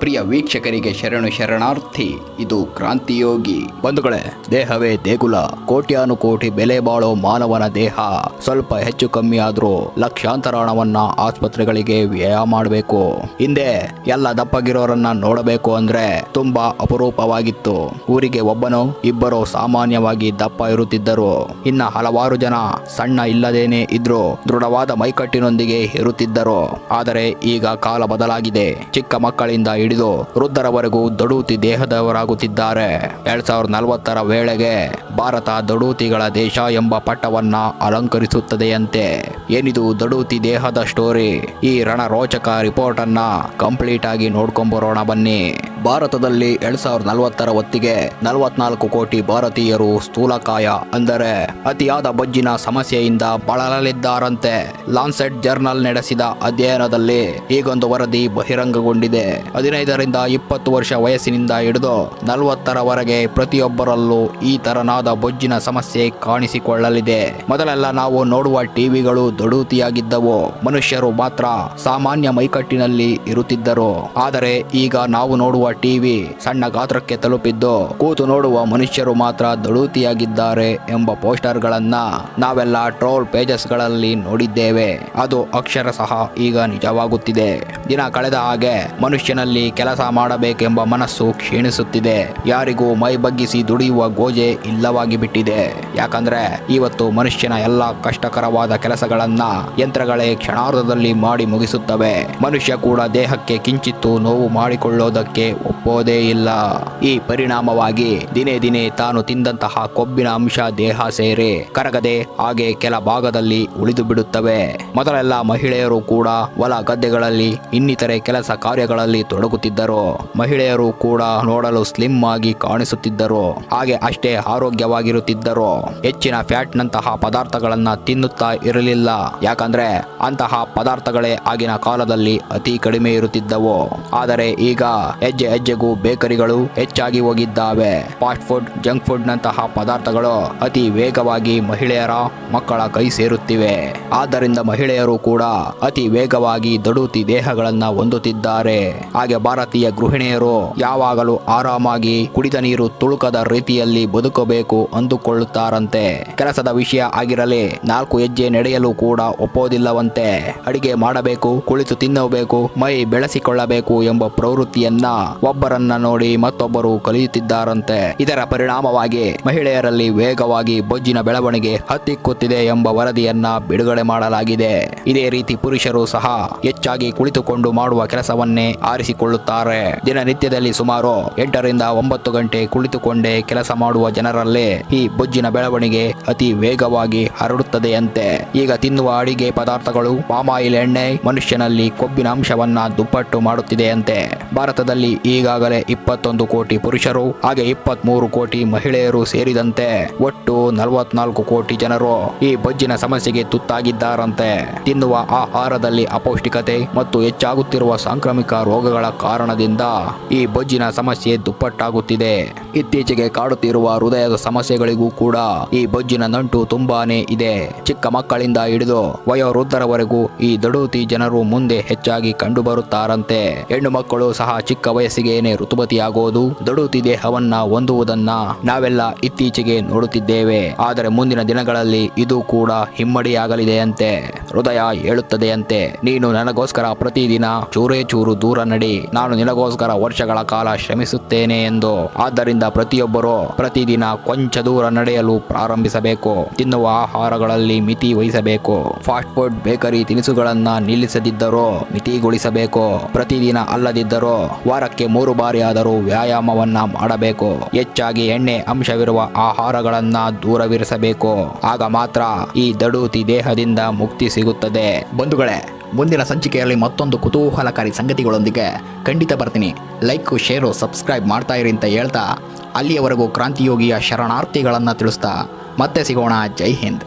ಪ್ರಿಯ ವೀಕ್ಷಕರಿಗೆ ಶರಣು ಶರಣಾರ್ಥಿ, ಇದು ಕ್ರಾಂತಿಯೋಗಿ. ಬಂಧುಗಳೇ, ದೇಹವೇ ದೇಗುಲ, ಕೋಟ್ಯಾನುಕೋಟಿ ಬೆಲೆ ಬಾಳೋ ಮಾನವನ ದೇಹ. ಸ್ವಲ್ಪ ಹೆಚ್ಚು ಕಮ್ಮಿ ಆದ್ರೂ ಲಕ್ಷಾಂತರ ಹಣವನ್ನ ಆಸ್ಪತ್ರೆಗಳಿಗೆ ವ್ಯಯ ಮಾಡಬೇಕು. ಹಿಂದೆ ಎಲ್ಲ ದಪ್ಪಗಿರೋರನ್ನ ನೋಡಬೇಕು ಅಂದ್ರೆ ತುಂಬಾ ಅಪರೂಪವಾಗಿತ್ತು. ಊರಿಗೆ ಒಬ್ಬನು ಇಬ್ಬರು ಸಾಮಾನ್ಯವಾಗಿ ದಪ್ಪ ಇರುತ್ತಿದ್ದರು. ಇನ್ನ ಹಲವಾರು ಜನ ಸಣ್ಣ ಇಲ್ಲದೇನೆ ಇದ್ರು ದೃಢವಾದ ಮೈಕಟ್ಟಿನೊಂದಿಗೆ ಇರುತ್ತಿದ್ದರು. ಆದರೆ ಈಗ ಕಾಲ ಬದಲಾಗಿದೆ. ಚಿಕ್ಕ ಮಕ್ಕಳಿಂದ ಹಿಡಿದು ವೃದ್ಧರವರೆಗೂ ದಡೂತಿ ದೇಹದವರಾಗುತ್ತಿದ್ದಾರೆ. ಎರಡ್ ಸಾವಿರದ ನಲವತ್ತರ ವೇಳೆಗೆ ಭಾರತ ದಡೂತಿಗಳ ದೇಶ ಎಂಬ ಪಟ್ಟವನ್ನ ಅಲಂಕರಿಸುತ್ತದೆಯಂತೆ. ಏನಿದು ದಡೂತಿ ದೇಹದ ಸ್ಟೋರಿ ಈ ರಣರೋಚಕ ರಿಪೋರ್ಟ್ ಅನ್ನ ಕಂಪ್ಲೀಟ್ ಆಗಿ ನೋಡ್ಕೊಂಬರೋಣ ಬನ್ನಿ. ಭಾರತದಲ್ಲಿ ಎರಡ್ ಸಾವಿರದ ನಲವತ್ತರ ಹೊತ್ತಿಗೆ ನಲವತ್ನಾಲ್ಕು ಕೋಟಿ ಭಾರತೀಯರು ಸ್ಥೂಲಕಾಯ ಅಂದರೆ ಅತಿಯಾದ ಬೊಜ್ಜಿನ ಸಮಸ್ಯೆಯಿಂದ ಬಳಲಲಿದ್ದಾರಂತೆ. ಲಾನ್ಸೆಟ್ ಜರ್ನಲ್ ನಡೆಸಿದ ಅಧ್ಯಯನದಲ್ಲಿ ಈಗೊಂದು ವರದಿ ಬಹಿರಂಗಗೊಂಡಿದೆ. ಹದಿನೈದರಿಂದ ಇಪ್ಪತ್ತು ವರ್ಷ ವಯಸ್ಸಿನಿಂದ ಹಿಡಿದು ನಲವತ್ತರವರೆಗೆ ಪ್ರತಿಯೊಬ್ಬರಲ್ಲೂ ಈ ತರನಾದ ಬೊಜ್ಜಿನ ಸಮಸ್ಯೆ ಕಾಣಿಸಿಕೊಳ್ಳಲಿದೆ. ಮೊದಲೆಲ್ಲ ನಾವು ನೋಡುವ ಟಿವಿಗಳು ದೊಡೂತಿಯಾಗಿದ್ದವು. ಮನುಷ್ಯರು ಮಾತ್ರ ಸಾಮಾನ್ಯ ಮೈಕಟ್ಟಿನಲ್ಲಿ ಇರುತ್ತಿದ್ದರು. ಆದರೆ ಈಗ ನಾವು ನೋಡುವ ಟಿವಿ ಸಣ್ಣ ಗಾತ್ರಕ್ಕೆ ತಲುಪಿದ್ದು ಕೂತು ನೋಡುವ ಮನುಷ್ಯರು ಮಾತ್ರ ದಳೂತಿಯಾಗಿದ್ದಾರೆ ಎಂಬ ಪೋಸ್ಟರ್ ಗಳನ್ನ ನಾವೆಲ್ಲ ಟ್ರೋಲ್ ಪೇಜಸ್ಗಳಲ್ಲಿ ನೋಡಿದ್ದೇವೆ. ಅದು ಅಕ್ಷರ ಸಹ ಈಗ ನಿಜವಾಗುತ್ತಿದೆ. ದಿನ ಕಳೆದ ಹಾಗೆ ಮನುಷ್ಯನಲ್ಲಿ ಕೆಲಸ ಮಾಡಬೇಕೆಂಬ ಮನಸ್ಸು ಕ್ಷೀಣಿಸುತ್ತಿದೆ. ಯಾರಿಗೂ ಮೈ ಬಗ್ಗಿಸಿ ದುಡಿಯುವ ಗೋಜೆ ಇಲ್ಲವಾಗಿ ಬಿಟ್ಟಿದೆ ಯಾಕಂದ್ರೆ ಇವತ್ತು ಮನುಷ್ಯನ ಎಲ್ಲಾ ಕಷ್ಟಕರವಾದ ಕೆಲಸಗಳನ್ನ ಯಂತ್ರಗಳೇ ಕ್ಷಣಾರ್ಧದಲ್ಲಿ ಮಾಡಿ ಮುಗಿಸುತ್ತವೆ. ಮನುಷ್ಯ ಕೂಡ ದೇಹಕ್ಕೆ ಕಿಂಚಿತ್ತು ನೋವು ಮಾಡಿಕೊಳ್ಳೋದಕ್ಕೆ ಒಪ್ಪೋದೇ ಇಲ್ಲ. ಈ ಪರಿಣಾಮವಾಗಿ ದಿನೇ ದಿನೇ ತಾನು ತಿಂದಂತಹ ಕೊಬ್ಬಿನ ಅಂಶ ದೇಹ ಸೇರಿ ಕರಗದೆ ಹಾಗೆ ಕೆಲ ಭಾಗದಲ್ಲಿ ಉಳಿದು ಬಿಡುತ್ತವೆ. ಮೊದಲೆಲ್ಲ ಮಹಿಳೆಯರು ಕೂಡ ಹೊಲ ಗದ್ದೆಗಳಲ್ಲಿ ಇನ್ನಿತರೆ ಕೆಲಸ ಕಾರ್ಯಗಳಲ್ಲಿ ತೊಡಗುತ್ತಿದ್ದರು. ಮಹಿಳೆಯರು ಕೂಡ ನೋಡಲು ಸ್ಲಿಮ್ ಆಗಿ ಕಾಣಿಸುತ್ತಿದ್ದರು. ಹಾಗೆ ಅಷ್ಟೇ ಆರೋಗ್ಯವಾಗಿರುತ್ತಿದ್ದರು. ಹೆಚ್ಚಿನ ಫ್ಯಾಟ್ ನಂತಹ ಪದಾರ್ಥಗಳನ್ನ ತಿನ್ನುತ್ತಾ ಇರಲಿಲ್ಲ. ಯಾಕಂದ್ರೆ ಅಂತಹ ಪದಾರ್ಥಗಳೇ ಆಗಿನ ಕಾಲದಲ್ಲಿ ಅತಿ ಕಡಿಮೆ ಇರುತ್ತಿದ್ದವು. ಆದರೆ ಈಗ ಹೆಜ್ಜೆ ಹೆಜ್ಜೆಗೂ ಬೇಕರಿಗಳು ಹೆಚ್ಚಾಗಿ ಹೋಗಿದ್ದಾವೆ. ಫಾಸ್ಟ್ ಫುಡ್, ಜಂಕ್ ಫುಡ್ ನಂತಹ ಪದಾರ್ಥಗಳು ಅತಿ ವೇಗವಾಗಿ ಮಹಿಳೆಯರ ಮಕ್ಕಳ ಕೈ ಸೇರುತ್ತಿವೆ. ಆದ್ದರಿಂದ ಮಹಿಳೆಯರು ಕೂಡ ಅತಿ ವೇಗವಾಗಿ ದಡುತಿ ದೇಹಗಳನ್ನ ಹೊಂದುತ್ತಿದ್ದಾರೆ. ಹಾಗೆ ಭಾರತೀಯ ಗೃಹಿಣಿಯರು ಯಾವಾಗಲೂ ಆರಾಮಾಗಿ ಕುಡಿದ ನೀರು ತುಳುಕದ ರೀತಿಯಲ್ಲಿ ಬದುಕಬೇಕು ಅಂದುಕೊಳ್ಳುತ್ತಾರಂತೆ ಕೆಲಸದ ವಿಷಯ ಆಗಿರಲಿ, ನಾಲ್ಕು ಹೆಜ್ಜೆ ನಡೆಯಲು ಕೂಡ ಒಪ್ಪೋದಿಲ್ಲವಂತೆ. ಅಡಿಗೆ ಮಾಡಬೇಕು, ಕುಳಿತು ತಿನ್ನಬೇಕು, ಮೈ ಬೆಳೆಸಿಕೊಳ್ಳಬೇಕು ಎಂಬ ಪ್ರವೃತ್ತಿಯನ್ನ ಒಬ್ಬರನ್ನ ನೋಡಿ ಮತ್ತೊಬ್ಬರು ಕಲಿಯುತ್ತಿದ್ದಾರಂತೆ. ಇದರ ಪರಿಣಾಮವಾಗಿ ಮಹಿಳೆಯರಲ್ಲಿ ವೇಗವಾಗಿ ಬೊಜ್ಜಿನ ಬೆಳವಣಿಗೆ ಹತ್ತಿಕ್ಕುತ್ತಿದೆ ಎಂಬ ವರದಿಯನ್ನ ಬಿಡುಗಡೆ ಮಾಡಲಾಗಿದೆ. ಇದೇ ರೀತಿ ಪುರುಷರು ಸಹ ಹೆಚ್ಚಾಗಿ ಕುಳಿತುಕೊಂಡು ಮಾಡುವ ಕೆಲಸವನ್ನೇ ಆರಿಸಿಕೊಳ್ಳುತ್ತಾರೆ. ದಿನನಿತ್ಯದಲ್ಲಿ ಸುಮಾರು ಎಂಟರಿಂದ ಒಂಬತ್ತು ಗಂಟೆ ಕುಳಿತುಕೊಂಡೇ ಕೆಲಸ ಮಾಡುವ ಜನರಲ್ಲಿ ಈ ಬೊಜ್ಜಿನ ಬೆಳವಣಿಗೆ ಅತಿ ವೇಗವಾಗಿ ಹರಡುತ್ತದೆಯಂತೆ. ಈಗ ತಿನ್ನುವ ಅಡಿಗೆ ಪದಾರ್ಥಗಳು ಪಾಮಾಯಿಲ್ ಎಣ್ಣೆ, ಮನುಷ್ಯನಲ್ಲಿ ಕೊಬ್ಬಿನ ಅಂಶವನ್ನ ದುಪ್ಪಟ್ಟು ಮಾಡುತ್ತಿದೆಯಂತೆ. ಭಾರತದಲ್ಲಿ ಈಗಾಗಲೇ ಇಪ್ಪತ್ತೊಂದು ಕೋಟಿ ಪುರುಷರು, ಹಾಗೆ ಇಪ್ಪತ್ಮೂರು ಕೋಟಿ ಮಹಿಳೆಯರು ಸೇರಿದಂತೆ ಒಟ್ಟು ನಲವತ್ನಾಲ್ಕು ಕೋಟಿ ಜನರು ಈ ಬೊಜ್ಜಿನ ಸಮಸ್ಯೆಗೆ ತುತ್ತಾಗಿದ್ದಾರಂತೆ. ತಿನ್ನುವ ಆಹಾರದಲ್ಲಿ ಅಪೌಷ್ಟಿಕತೆ ಮತ್ತು ಹೆಚ್ಚಾಗುತ್ತಿರುವ ಸಾಂಕ್ರಾಮಿಕ ರೋಗಗಳ ಕಾರಣದಿಂದ ಈ ಬೊಜ್ಜಿನ ಸಮಸ್ಯೆ ದುಪ್ಪಟ್ಟಾಗುತ್ತಿದೆ. ಇತ್ತೀಚೆಗೆ ಕಾಡುತ್ತಿರುವ ಹೃದಯದ ಸಮಸ್ಯೆಗಳಿಗೂ ಕೂಡ ಈ ಬೊಜ್ಜಿನ ನಂಟು ತುಂಬಾನೇ ಇದೆ. ಚಿಕ್ಕ ಮಕ್ಕಳಿಂದ ಹಿಡಿದು ವಯೋವೃದ್ಧರವರೆಗೂ ಈ ದಡೂತಿ ಜನರು ಮುಂದೆ ಹೆಚ್ಚಾಗಿ ಕಂಡುಬರುತ್ತಾರಂತೆ. ಹೆಣ್ಣು ಮಕ್ಕಳು ಸಹ ಚಿಕ್ಕ ವಯಸ್ಸಿಗೇನೆ ಋತುಮತಿಯಾಗೋದು ದಡೂತಿ ದೇಹವನ್ನ ಹೊಂದುವುದನ್ನ ನಾವೆಲ್ಲ ಇತ್ತೀಚೆಗೆ ನೋಡುತ್ತಿದ್ದೇವೆ. ಆದರೆ ಮುಂದಿನ ದಿನಗಳಲ್ಲಿ ಇದು ಕೂಡ ಹಿಮ್ಮಡಿಯಾಗಲಿದೆಯಂತೆ. ಹೃದಯ ಹೇಳುತ್ತದೆಯಂತೆ ನೀನು ನನಗೋಸ್ಕರ ಪ್ರತಿದಿನ ಚೂರೇ ಚೂರು ದೂರ ನಡಿ. ನಾನು ನಿನಗೋಸ್ಕರ ವರ್ಷಗಳ ಕಾಲ ಶ್ರಮಿಸುತ್ತೇನೆ ಎಂದು. ಆದ್ದರಿಂದ ಪ್ರತಿಯೊಬ್ಬರು ಪ್ರತಿದಿನ ಕೊಂಚ ದೂರ ನಡೆಯಲು ಪ್ರಾರಂಭಿಸಬೇಕು. ತಿನ್ನುವ ಆಹಾರಗಳಲ್ಲಿ ಮಿತಿ ವಹಿಸಬೇಕು. ಫಾಸ್ಟ್ ಫುಡ್, ಬೇಕರಿ ತಿನಿಸುಗಳನ್ನ ನಿಲ್ಲಿಸದಿದ್ದರೂ ಮಿತಿಗೊಳಿಸಬೇಕು. ಪ್ರತಿದಿನ ಅಲ್ಲದಿದ್ದರೂ ವಾರಕ್ಕೆ ಮೂರು ಬಾರಿ ಆದರೂ ವ್ಯಾಯಾಮವನ್ನ ಮಾಡಬೇಕು. ಹೆಚ್ಚಾಗಿ ಎಣ್ಣೆ ಅಂಶವಿರುವ ಆಹಾರಗಳನ್ನ ದೂರವಿರಿಸಬೇಕು. ಆಗ ಮಾತ್ರ ಈ ದಡೂತಿ ದೇಹದಿಂದ ಮುಕ್ತಿ ಸಿಗುತ್ತದೆ. ಬಂಧುಗಳೇ, ಮುಂದಿನ ಸಂಚಿಕೆಯಲ್ಲಿ ಮತ್ತೊಂದು ಕುತೂಹಲಕಾರಿ ಸಂಗತಿಗಳೊಂದಿಗೆ ಖಂಡಿತ ಬರ್ತೀನಿ. ಲೈಕು, ಶೇರು, ಸಬ್ಸ್ಕ್ರೈಬ್ ಮಾಡ್ತಾ ಇರಿ ಅಂತ ಹೇಳ್ತಾ ಅಲ್ಲಿಯವರೆಗೂ ಕ್ರಾಂತಿಯೋಗಿಯ ಶರಣಾರ್ಥಿಗಳನ್ನು ತಿಳಿಸ್ತಾ ಮತ್ತೆ ಸಿಗೋಣ. ಜೈ ಹಿಂದ್.